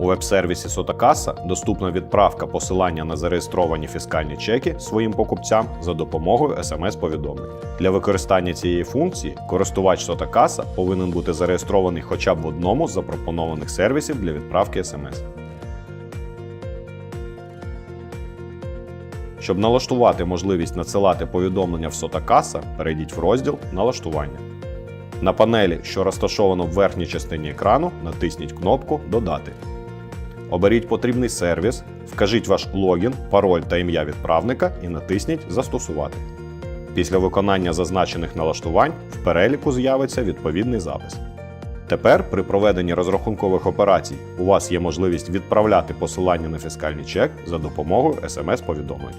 У веб-сервісі Сотакаса доступна відправка посилання на зареєстровані фіскальні чеки своїм покупцям за допомогою смс-повідомлень. Для використання цієї функції користувач Сотакаса повинен бути зареєстрований хоча б в одному з запропонованих сервісів для відправки смс. Щоб налаштувати можливість надсилати повідомлення в Сотакаса, перейдіть в розділ Налаштування. На панелі, що розташовано в верхній частині екрану, натисніть кнопку Додати. Оберіть потрібний сервіс, вкажіть ваш логін, пароль та ім'я відправника і натисніть Застосувати. Після виконання зазначених налаштувань в переліку з'явиться відповідний запис. Тепер при проведенні розрахункових операцій у вас є можливість відправляти посилання на фіскальний чек за допомогою смс-повідомлень.